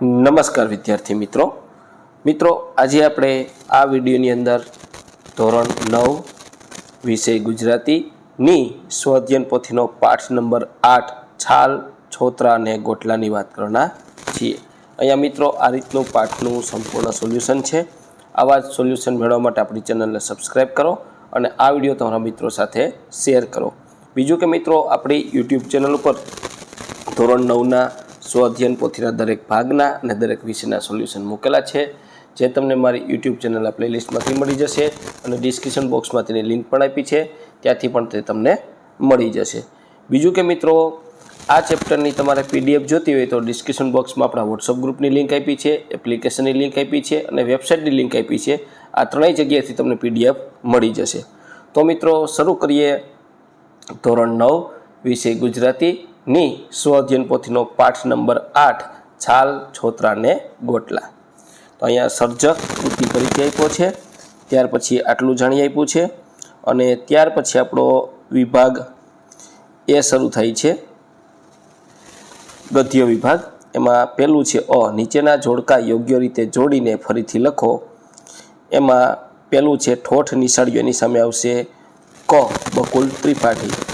નમસ્કાર વિદ્યાર્થી મિત્રો. મિત્રો, આજે આપણે આ વિડીયોની અંદર ધોરણ નવ, વિષય ગુજરાતીની સ્વઅધ્યયન પોથીનો પાઠ નંબર આઠ, છાલ, છોતરા અને ગોટલાની વાત કરવાના છીએ. અહીંયા મિત્રો, આ રીતનું પાઠનું સંપૂર્ણ સોલ્યુશન છે. આવા જ સોલ્યુશન મેળવવા માટે આપણી ચેનલને સબસ્ક્રાઈબ કરો અને આ વીડિયો તમારા મિત્રો સાથે શેર કરો. બીજું કે મિત્રો, આપણી યુટ્યુબ ચેનલ ઉપર ધોરણ નવના સ્વ અધ્યયન પોથીના દરેક ભાગના અને દરેક વિષયના સોલ્યુશન મૂકેલા છે. જે તમને મારી યુટ્યુબ ચેનલના પ્લેલિસ્ટમાંથી મળી જશે અને ડિસ્ક્રિપ્શન બોક્સમાં તેની લિંક પણ આપી છે. ત્યાંથી પણ તે તમને મળી જશે. બીજું કે મિત્રો, આ ચેપ્ટરની તમારે પીડીએફ જોતી હોય તો ડિસ્ક્રિપ્શન બોક્સમાં આપણા વોટ્સઅપ ગ્રુપની લિંક આપી છે એપ્લિકેશનની લિંક આપી છે અને વેબસાઇટની લિંક આપી છે. આ ત્રણેય જગ્યાએથી તમને પીડીએફ મળી જશે. તો મિત્રો, શરૂ કરીએ ધોરણ નવ, વિષય ગુજરાતીની સ્વઅધ્યયન પોથીનો પાઠ નંબર આઠ, છાલ છોતરા ને ગોટલા. તો અહીંયા સર્જક કૃતિ તરીકે આપ્યો છે. ત્યાર પછી આટલું જાણી આપ્યું છે. અને ત્યાર પછી આપણો વિભાગ એ શરૂ થાય છે. ગદ્ય વિભાગ. એમાં પહેલું છે અ, નીચેના જોડકા યોગ્ય રીતે જોડીને ફરીથી લખો. એમાં પહેલું છે ઠોઠ નિશાળીઓ એની સામે આવશે ક, બકુલ ત્રિપાઠી.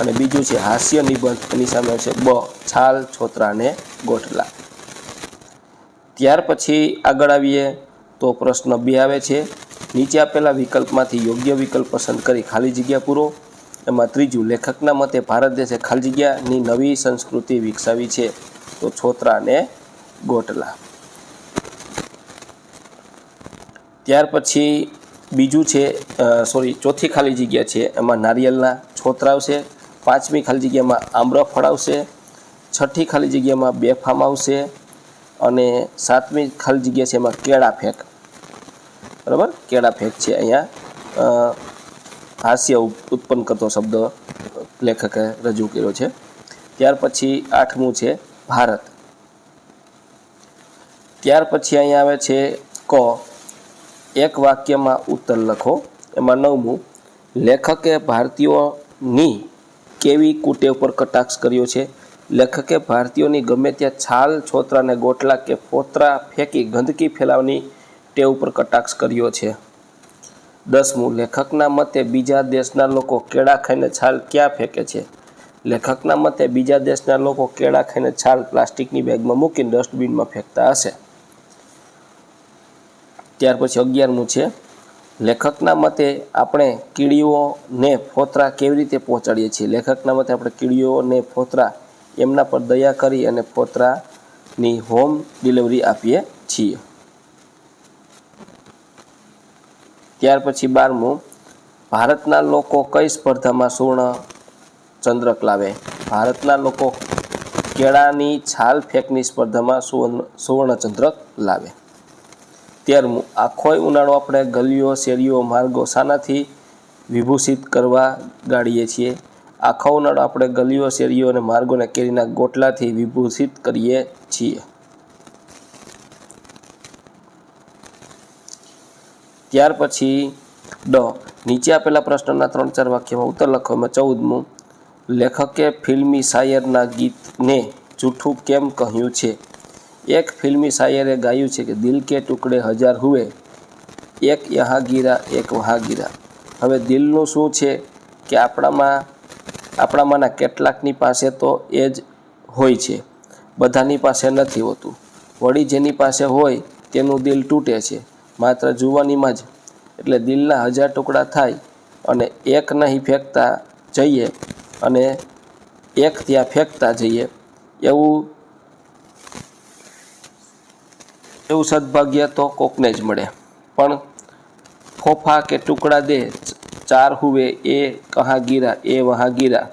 અને બીજું છે હાસ્ય નિબંધ. એની સામે આવશે બ, છાલ છોતરા અને ગોઠલા. ત્યાર પછી આગળ આવીએ તો પ્રશ્ન બે આવે છે. નીચે આપેલા વિકલ્પમાંથી યોગ્ય વિકલ્પ પસંદ કરી ખાલી જગ્યા પૂરો. એમાં ત્રીજું, લેખકના મતે ભારત દેશે ખાલી જગ્યાની નવી સંસ્કૃતિ વિકસાવી છે. તો છોતરા અને ગોટલા ત્યાર પછી બીજું છે સોરી ચોથી ખાલી જગ્યા છે. એમાં નારિયેલના છોતરા આવશે. પાંચમી ખાલી જગ્યામાં આમ્રફળ આવશે, છઠ્ઠી ખાલી જગ્યામાં બેફામ આવશે અને સાતમી ખાલી જગ્યા છે એમાં કેળા ફેંક. બરાબર? કેળા ફેંક છે અહીંયા. હાસ્ય ઉત્પન્ન કરતો શબ્દ લેખકે રજૂ કર્યો છે. ત્યાર પછી આઠમું છે ભારત. ત્યાર પછી અહીંયા આવે છે ક. એક વાક્યમાં ઉત્તર લખો. એમાં નવમું, લેખકે ભારતીયોની કેવી કુટેવ પર કટાક્ષ કર્યો છે? લેખકે ભારતીયોની ગમે ત્યાં છાલ, છોતરા અને ગોટલા કે ફોતરા ફેંકી ગંદકી ફેલાવવાની ટેવ પર કટાક્ષ કર્યો છે. દસમું, લેખકના મતે બીજા દેશના લોકો કેળા ખાઈને છાલ ક્યાં ફેંકે છે? લેખકના મતે બીજા દેશના લોકો કેળા ખાઈને છાલ પ્લાસ્ટિકની બેગમાં મૂકીને ડસ્ટબિનમાં ફેંકતા હશે. ત્યાર પછી અગિયારમું છે લેખકના મતે આપણે કીડીઓને ફોતરા કેવી રીતે પહોંચાડીએ છીએ? લેખકના મતે આપણે કીડીઓને ફોતરા એમના પર દયા કરી અને ફોતરાની હોમ ડિલિવરી આપીએ છીએ. ત્યાર પછી બારમું, ભારતના લોકો કઈ સ્પર્ધામાં સુવર્ણ ચંદ્રક લાવે? ભારતના લોકો કેળાની છાલ ફેંકની સ્પર્ધામાં સુવર્ણ સુવર્ણ ચંદ્રક લાવે. તેરમું આખોય ઉનાળો આપણે ગલીઓ, શેરીઓ, માર્ગો શાનાથી વિભૂષિત કરવા ગાળીએ છીએ. આખો ઉનાળો આપણે ગલીઓ, શેરીઓ અને માર્ગોને કેરીના ગોટલાથી વિભૂષિત કરીએ છીએ. ત્યાર પછી ડ. નીચે આપેલા પ્રશ્નના ત્રણ ચાર વાક્યમાં ઉત્તર લખો. એમાં ચૌદમું. લેખકે ફિલ્મી શાયરના ગીતને જૂઠું કેમ કહ્યું છે? એક ફિલ્મી શાયરે ગાયું છે કે દિલ કે ટુકડે હજાર હુએ, એક યહાગીરા, એક વહાં ગીરા હવે દિલનું શું છે કે આપણામાં, આપણામાંના કેટલાકની પાસે તો એ જ હોય છે. બધાની પાસે નથી હોતું. વળી જેની પાસે હોય તેનું દિલ તૂટે છે. માત્ર જુવાનીમાં જ. એટલે દિલના હજાર ટુકડા થાય અને એક નહીં ફેંકતા જઈએ અને એક ત્યાં ફેંકતા જઈએ. એવું એવું સદભાગ્ય તો કોકને જ મળે. પણ ફોફા કે ટુકડા દે, ચાર હુવે, એ કહા ગીરા એ વહા ગીરા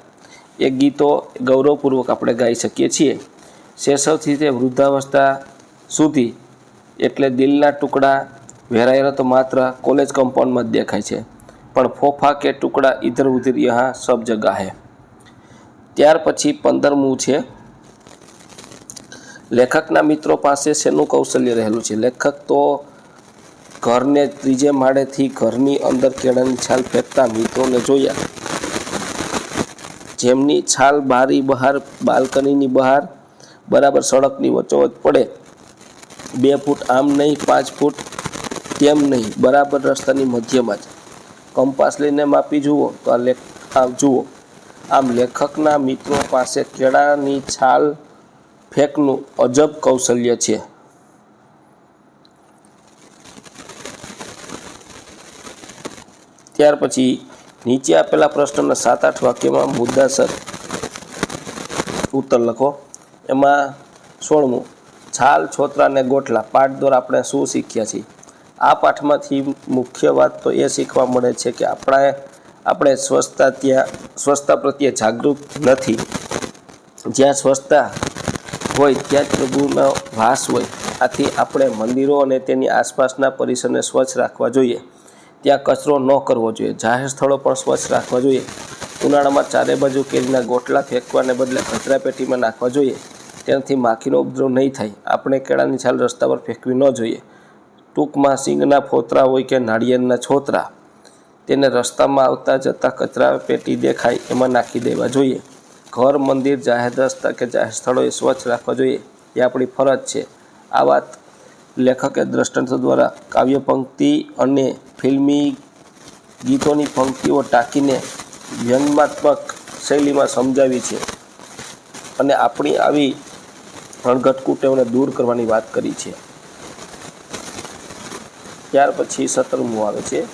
એ ગીતો ગૌરવપૂર્વક આપણે ગાઈ શકીએ છીએ. શેષવથી તે વૃદ્ધાવસ્થા સુધી એટલે દિલના ટુકડા વેરાયેલા તો માત્ર કોલેજ કમ્પાઉન્ડમાં જ દેખાય છે. પણ ફોફા કે ટુકડા ઇધર ઉધર યહાં સબ જગા હે. ત્યાર પછી પંદરમું છે. લેખકના મિત્રો પાસે શેનું કૌશલ્ય રહેલું છે? લેખક તો ઘરને ત્રીજે માળેથી ઘરની અંદર કેળાની છાલ ફેંકતા મિત્રોને જોયા. જેમની છાલ બારી બહાર, બાલ્કનીની બહાર, બરાબર સડકની વચ્ચોવચ પડે. બે ફૂટ આમ નહીં, પાંચ ફૂટ તેમ નહીં, બરાબર રસ્તાની મધ્યમાં જ. કંપાસ લઈને માપી જુઓ તો આ લેખ આમ જુઓ. આમ લેખકના મિત્રો પાસે કેળાની છાલ ફેંકનું અજબ કૌશલ્ય છે. ત્યાર પછી નીચે આપેલા પ્રશ્નના સાત આઠ વાક્યમાં મુદ્દાસર ઉત્તર લખો. એમાં સોળમું, છાલ છોતરા અને ગોઠલા પાઠ દ્વારા આપણે શું શીખ્યા છીએ? આ પાઠમાંથી મુખ્ય વાત તો એ શીખવા મળે છે કે આપણે આપણે સ્વચ્છતા ત્યાં સ્વચ્છતા પ્રત્યે જાગૃત નથી. જ્યાં સ્વચ્છતા હોય ત્યાં જ પ્રભુનો વાસ હોય. આથી આપણે મંદિરો અને તેની આસપાસના પરિસરને સ્વચ્છ રાખવા જોઈએ. ત્યાં કચરો ન કરવો જોઈએ. જાહેર સ્થળો પણ સ્વચ્છ રાખવા જોઈએ. ઉનાળામાં ચારે બાજુ કેરીના ગોટલા ફેંકવાને બદલે કચરાપેટીમાં નાખવા જોઈએ. તેનાથી માખીનો ઉપદ્રવ નહીં થાય. આપણે કેળાની છાલ રસ્તા પર ફેંકવી ન જોઈએ. ટૂંકમાં સિંગના ફોતરા હોય કે નાળિયેરના છોતરા. તેને રસ્તામાં આવતા જતા કચરા પેટી દેખાય એમાં નાખી દેવા જોઈએ. ઘર, મંદિર, જાહેર રસ્તા કે જાહેર સ્થળોએ સ્વચ્છ રાખવા જોઈએ, એ આપણી ફરજ છે. આ વાત લેખકે દ્રષ્ટાંત દ્વારા કાવ્ય પંક્તિ અને ફિલ્મી ગીતોની પંક્તિઓ ટાંકીને વ્યંગાત્મક શૈલીમાં સમજાવી છે અને આપણી આવી અણઘટ કુટેવને દૂર કરવાની વાત કરી છે. ત્યાર પછી સતરમું આવે છે.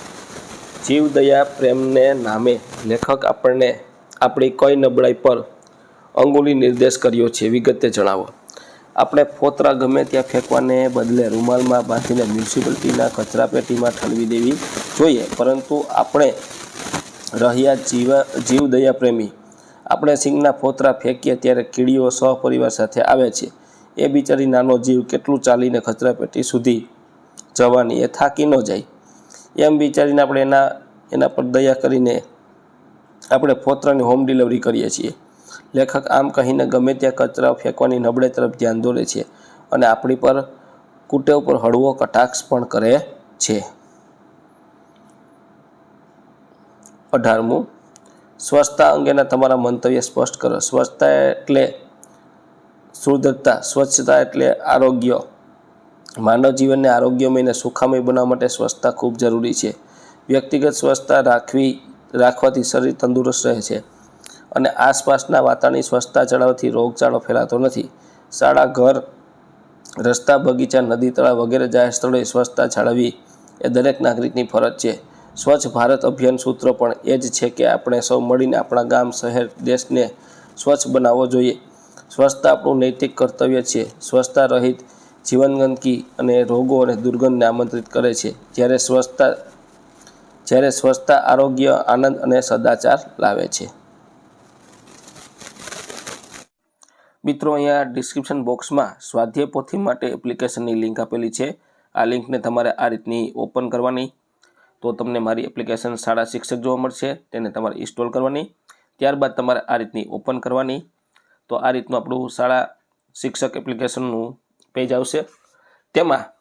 જીવદયા પ્રેમને નામે લેખક આપણને આપણી કઈ નબળાઈ પર અંગુલી નિર્દેશ કર્યો છે વિગતે જણાવો. આપણે ફોતરા ગમે ત્યાં ફેંકવાને બદલે રૂમાલમાં બાંધીને મ્યુનિસિપાલિટીના કચરાપેટીમાં ઠલવી દેવી જોઈએ, પરંતુ આપણે રહ્યા જીવ, જીવદયા પ્રેમી, આપણે સિંગના ફોતરા ફેંકીએ ત્યારે કીડીઓ સહપરિવાર સાથે આવે છે. એ બિચારી નાનો જીવ કેટલું ચાલીને કચરાપેટી સુધી જવાની એ થાકી ન જાય. એમ બિચારીને આપણે એના એના પર દયા કરીને આપણે ફોતરાની હોમ ડિલિવરી કરીએ છીએ. લેખક આમ કહીને ગમે ત્યાં કચરા ફેંકવાની નબળે તરફ ધ્યાન દોરે છે અને આપણી પર કુટેવ પર હળવો કટાક્ષ પણ કરે છે. અઢારમું, સ્વચ્છતા અંગેના તમારા મંતવ્ય સ્પષ્ટ કરો. સ્વચ્છતા એટલે સુદૃઢતા, સ્વચ્છતા એટલે આરોગ્ય. માનવ જીવનને આરોગ્યમય અને સુખામય બનાવવા માટે સ્વચ્છતા ખૂબ જરૂરી છે. વ્યક્તિગત સ્વચ્છતા રાખવી રાખવાથી શરીર તંદુરસ્ત રહે છે. અને આસપાસના વાતાવરણની સ્વચ્છતા જાળવવાથી રોગચાળો ફેલાતો નથી. શાળા, ઘર, રસ્તા, બગીચા, નદી, તળાવ વગેરે જાહેર સ્થળોએ સ્વચ્છતા જાળવવી એ દરેક નાગરિકની ફરજ છે. સ્વચ્છ ભારત અભિયાન સૂત્ર પણ એ જ છે કે આપણે સૌ મળીને આપણા ગામ, શહેર, દેશને સ્વચ્છ બનાવવો જોઈએ. સ્વચ્છતા આપણું નૈતિક કર્તવ્ય છે. સ્વચ્છતા રહિત જીવન ગંદકી અને રોગો અને દુર્ગંધને આમંત્રિત કરે છે. જ્યારે સ્વચ્છતા જ્યારે સ્વચ્છતા આરોગ્ય, આનંદ અને સદાચાર લાવે છે. મિત્રો, અહીંયા ડિસ્ક્રિપ્શન બોક્સમાં સ્વાધ્યાય પોથી માટે એપ્લિકેશનની લિંક આપેલી છે. આ લિંકને તમારે આ રીતની ઓપન કરવાની. તો તમને મારી એપ્લિકેશન શાળા શિક્ષક જોવા મળશે, તેને તમારે ઇન્સ્ટોલ કરવાની. ત્યારબાદ તમારે આ રીતની ઓપન કરવાની. તો આ રીતનું આપણું શાળા શિક્ષક એપ્લિકેશનનું પેજ આવશે. તેમાં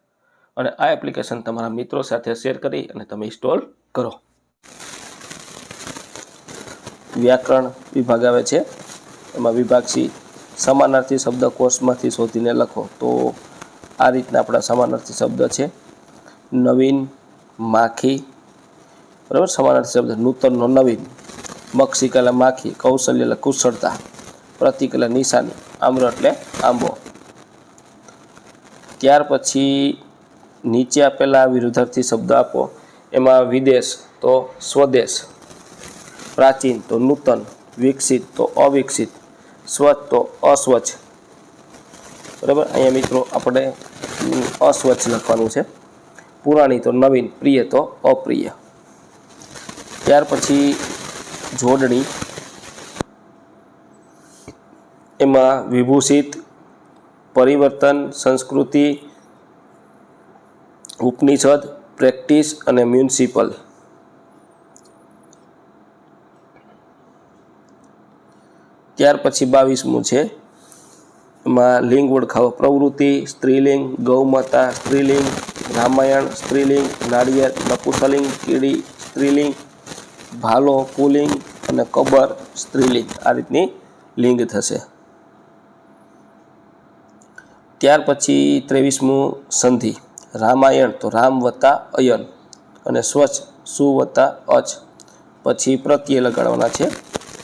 અને આ એપ્લિકેશન તમારા મિત્રો સાથે શેર કરી અને તમે ઇન્સ્ટોલ કરો. વ્યાકરણ વિભાગ આવે છે. એમાં વિભાગ સી, સમાનાર્થી શબ્દ કોર્સમાંથી શોધીને લખો. તો આ રીતના આપણા સમાનાર્થી શબ્દ છે. નવીન, માખી, બરાબર? સમાનાર્થી શબ્દ, નૂતનનો નવીન. મક્ષી એટલે માખી, કૌશલ્ય એટલે કુશળતા. પ્રતિક એટલે નિશાની, આમ્ર એટલે આંબો. ત્યાર પછી નીચે આપેલા વિરુદ્ધાર્થી શબ્દ આપો. એમાં વિદેશ તો સ્વદેશ, પ્રાચીન તો નૂતન, વિકસિત તો અવિકસિત, સ્વચ્છ તો અસ્વચ્છ. બરાબર? અહીંયા મિત્રો આપણે અસ્વચ્છ લખવાનું છે. પુરાણી તો નવીન, પ્રિય તો અપ્રિય. ત્યાર પછી જોડણી. એમાં વિભૂષિત, પરિવર્તન, સંસ્કૃતિ ઉપનિષદ, પ્રેક્ટિસ અને મ્યુનિસિપલ. ત્યાર પછી બાવીસમું છે. એમાં લિંગ ઓળખાવો. પ્રવૃત્તિ, સ્ત્રીલિંગ, ગૌમાતા, સ્ત્રીલિંગ, રામાયણ, સ્ત્રીલિંગ નાળિયેર નપુસલિંગ કીડી, સ્ત્રીલિંગ, ભાલો, પુલિંગ અને કબર, સ્ત્રીલિંગ. આ રીતની લિંગ થશે. ત્યાર પછી ત્રેવીસમું સંધિ. રામાયણ તો રામ વત્તા અયન અને સ્વચ્છ, સુ વત્તા અચ પછી પ્રત્યય લગાડવાના છે.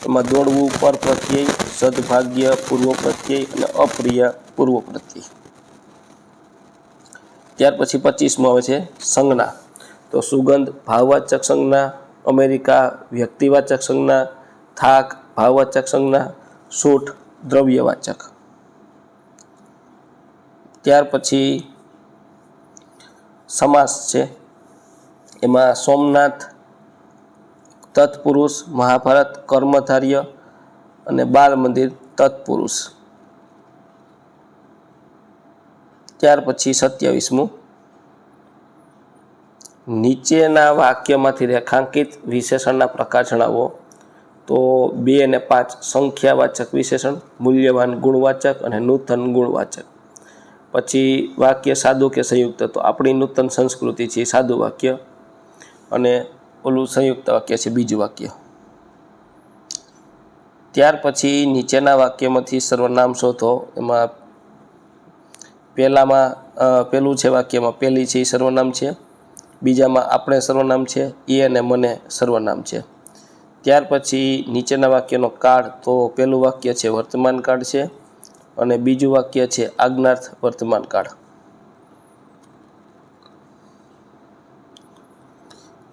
એમાં દોડવું પર પ્રત્યય, સદભાગ્ય, પૂર્વ પ્રત્યય અને અપ્રિય પૂર્વ પ્રત્યય. ત્યાર પછી પચીસમું આવે છે સંજ્ઞા. તો સુગંધ, ભાવવાચક સંજ્ઞા, અમેરિકા, વ્યક્તિવાચક સંજ્ઞા, થાક, ભાવવાચક સંજ્ઞા સૂઠ દ્રવ્યવાચક. ત્યાર પછી સમાસ છે. એમાં સોમનાથ, તત્પુરુષ, મહાભારત, કર્મધાર્ય અને બાલ મંદિર તત્પુરુષ. ત્યાર પછી સત્યાવીસમું. નીચેના વાક્યમાંથી રેખાંકિત વિશેષણના પ્રકાર જણાવો. તો બે અને પાંચ સંખ્યાવાચક વિશેષણ, મૂલ્યવાન ગુણવાચક અને નૂતન ગુણવાચક. પછી વાક્ય સાદું કે સંયુક્ત? તો આપણી નૂતન સંસ્કૃતિ છે સાદું વાક્ય. અને ઓલું સંયુક્ત વાક્ય છે બીજું વાક્ય. ત્યાર પછી નીચેના વાક્યમાંથી સર્વનામ શોધો. એમાં પહેલામાં પહેલું છે વાક્યમાં પહેલી છે એ સર્વનામ છે. બીજામાં આપણે સર્વનામ છે, એ અને મને સર્વનામ છે. ત્યાર પછી નીચેના વાક્યનો કાળ. તો પહેલું વાક્ય છે વર્તમાન કાળ છે. અને બીજું વાક્ય છે આજ્ઞાર્થ વર્તમાન કાળ.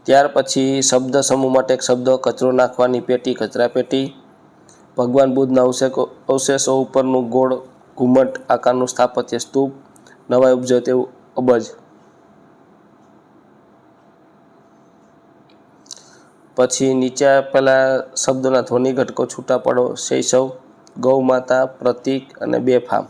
ત્યાર પછી શબ્દ સમૂહ માટે એક શબ્દ, કચરો નાખવાની પેટી, કચરા પેટી. ભગવાન બુદ્ધના અવશેકો, અવશેષો ઉપરનું ગોળ ઘુમ્મટ આકારનું સ્થાપત્ય, સ્તૂપ, નવાઈ ઉપજે તેવું અબજ. પછી નીચે આપેલા શબ્દોના ધ્વનિ ઘટકો છૂટા પડો, શૈશવ. ગૌ માતા પ્રતીક અને બેફામ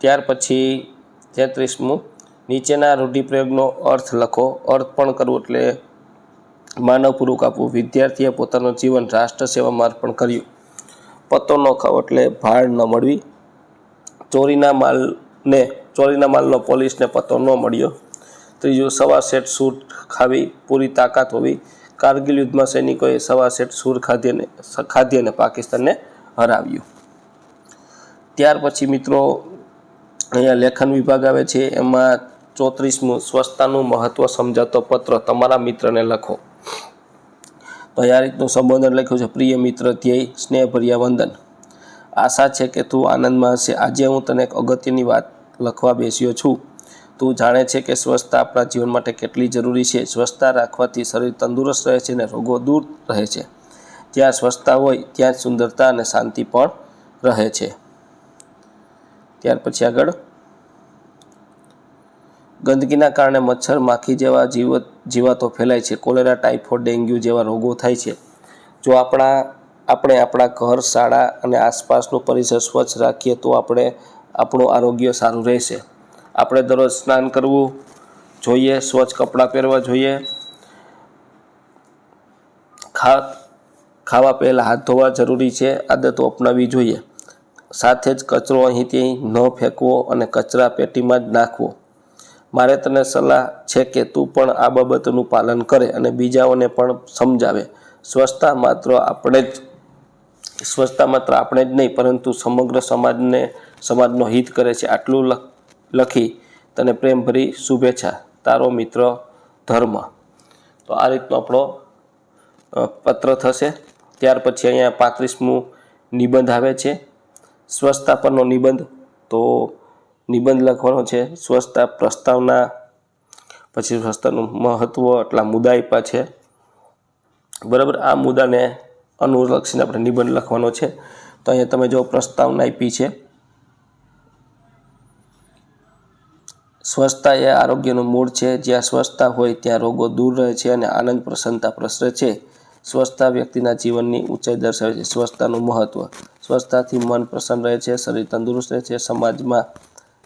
ત્યાર પછી તેત્રીસમું, નીચેના રૂઢિપ્રયોગનો અર્થ લખો. અર્થ પણ કરવું એટલે માનવ પૂરું આપવું. વિદ્યાર્થીએ પોતાનું જીવન રાષ્ટ્ર સેવામાં અર્પણ કર્યું. પત્તો ન ખાવો એટલે ભાડ ન મળવી. ચોરીના માલને, ચોરીના માલનો પોલીસને પત્તો ન મળ્યો. ત્રીજું સવા સેટ સૂર ખાવી, પૂરી તાકાત હોવી. કારગિલ યુદ્ધમાં સૈનિકોએ સવા સેટ સૂર ખાધ્યને ખાધ્યને પાકિસ્તાનને હરાવ્યું. ત્યાર પછી મિત્રો, અહીંયા લેખન વિભાગ આવે છે, એમાં ચોત્રીસમું સ્વચ્છતાનું મહત્ત્વ સમજાતો પત્ર તમારા મિત્રને લખો. તો આ રીતનું સંબોધન લખ્યું છે, પ્રિય મિત્ર ધ્યેય, સ્નેહભર્યા વંદન. આશા છે કે તું આનંદમાં હશે. આજે હું તને એક અગત્યની વાત લખવા બેસ્યો છું. તું જાણે છે કે સ્વચ્છતા આપણા જીવન માટે કેટલી જરૂરી છે. સ્વચ્છતા રાખવાથી શરીર તંદુરસ્ત રહે છે અને રોગો દૂર રહે છે. જ્યાં સ્વચ્છતા હોય, ત્યાં જ સુંદરતા અને શાંતિ પણ રહે છે. ત્યાર પછી આગળ. ગંદકીના કારણે મચ્છર માખી જેવા જીવત જીવાતો ફેલાય છે. કોલેરા, ટાઇફોઇડ, ડેન્ગ્યુ જેવા રોગો થાય છે. જો આપણા, આપણે આપણા ઘર, શાળા અને આસપાસનું પરિસર સ્વચ્છ રાખીએ તો આપણે આપણું આરોગ્ય સારું રહેશે. આપણે દરરોજ સ્નાન કરવું જોઈએ, સ્વચ્છ કપડાં પહેરવા જોઈએ. ખા, ખાવા પહેલાં હાથ ધોવા જરૂરી છે, આદતો અપનાવવી જોઈએ. સાથે જ કચરો અહીં ત્યાં ન ફેંકવો અને કચરા પેટીમાં જ નાખવો. મારે તને સલાહ છે કે તું પણ આ બાબતનું પાલન કરે અને બીજાઓને પણ સમજાવે. સ્વચ્છતા માત્ર આપણે જ, સ્વચ્છતા માત્ર આપણે જ નહીં, પરંતુ સમગ્ર સમાજને, સમાજનો હિત કરે છે. આટલું લખ લખી તને પ્રેમભરી શુભેચ્છા. તારો મિત્ર ધર્મ. તો આ રીતનો આપણો પત્ર થશે. ત્યાર પછી અહીંયા પાંત્રીસમું નિબંધ આવે છે. સ્વચ્છતા પરનો નિબંધ. તો નિબંધ લખવાનો છે, સ્વચ્છતા પ્રસ્તાવના. પછી સ્વચ્છતાનું મહત્ત્વ એટલા મુદ્દા આપ્યા છે. બરાબર, આ મુદ્દાને અનુલક્ષીને આપણે નિબંધ લખવાનો છે. તો અહીંયા તમે જો પ્રસ્તાવના આપી છે સ્વચ્છતા એ આરોગ્યનું મૂળ છે. જ્યાં સ્વચ્છતા હોય ત્યાં રોગો દૂર રહે છે અને આનંદ, પ્રસન્નતા, પ્રસરે છે. સ્વચ્છતા વ્યક્તિના જીવનની ઊંચાઈ દર્શાવે છે. સ્વચ્છતાનું મહત્ત્વ સ્વચ્છતાથી મન પ્રસન્ન રહે છે, શરીર તંદુરસ્ત રહે છે, સમાજમાં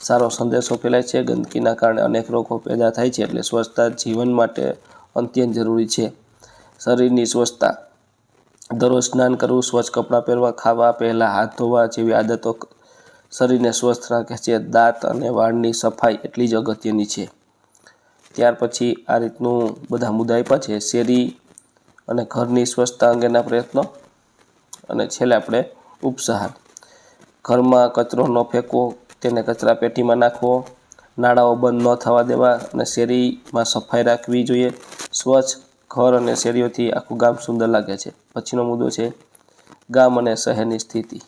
સારો સંદેશો ફેલાય છે. ગંદકીના કારણે અનેક રોગો પેદા થાય છે એટલે સ્વચ્છતા જીવન માટે અત્યંત જરૂરી છે. શરીરની સ્વચ્છતા દરરોજ સ્નાન કરવું, સ્વચ્છ કપડાં પહેરવા, ખાવા, પહેલાં હાથ ધોવા જેવી આદતો શરીરને સ્વસ્થ રાખે છે. દાંત અને વાળની સફાઈ એટલી જ અગત્યની છે. ત્યાર પછી આ રીતનું બધા મુદ્દા આપ્યા છે. શેરી અને ઘરની સ્વચ્છતા અંગેના પ્રયત્નો અને છેલ્લે આપણે ઉપસહાર. ઘરમાં કચરો ન ફેંકવો, તેને કચરા પેટીમાં નાખવો, નાળાઓ બંધ ન થવા દેવા અને શેરીમાં સફાઈ રાખવી જોઈએ. સ્વચ્છ ઘર અને શેરીઓથી આખું ગામ સુંદર લાગે છે. પછીનો મુદ્દો છે ગામ અને શહેરની સ્થિતિ.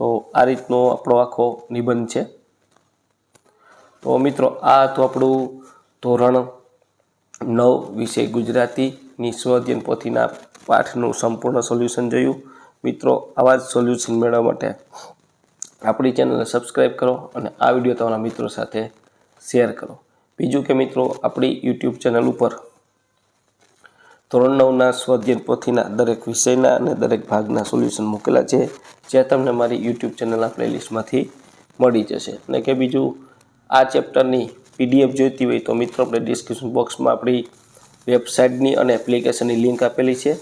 તો આ રીતનો આપણો આખો નિબંધ છે. તો મિત્રો, આ હતું આપણું ધોરણ નવ વિષય ગુજરાતીની સ્વઅધ્યયન પોથીના પાઠનું સંપૂર્ણ સોલ્યુશન જોયું. મિત્રો, આવા જ સોલ્યુશન મેળવવા માટે આપણી ચેનલને સબસ્ક્રાઈબ કરો અને આ વીડિયો તમારા મિત્રો સાથે શેર કરો. બીજું કે મિત્રો, આપણી યુટ્યુબ ચેનલ ઉપર ધોરણ નવના સ્વાધ્યાય પોથીના દરેક વિષયના અને દરેક ભાગના સોલ્યુશન મૂકેલા છે, જે તમને મારી યુટ્યુબ ચેનલના પ્લેલિસ્ટમાંથી મળી જશે. અને કે બીજું, આ ચેપ્ટરની પીડીએફ જોઈતી હોય તો મિત્રો આપણે ડિસ્ક્રિપ્શન બોક્સમાં આપણી વેબસાઇટની અને એપ્લિકેશનની લિંક આપેલી છે.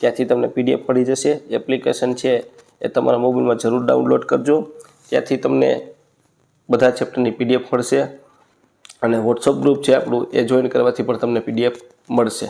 ત્યાંથી તમને પીડીએફ મળી જશે. એપ્લિકેશન છે એ તમારા મોબાઈલમાં જરૂર ડાઉનલોડ કરજો. ત્યાંથી તમને બધા ચેપ્ટરની પીડીએફ મળશે. અને વોટ્સઅપ ગ્રુપ છે આપણું, એ જોઈન કરવાથી પણ તમને પીડીએફ મળશે.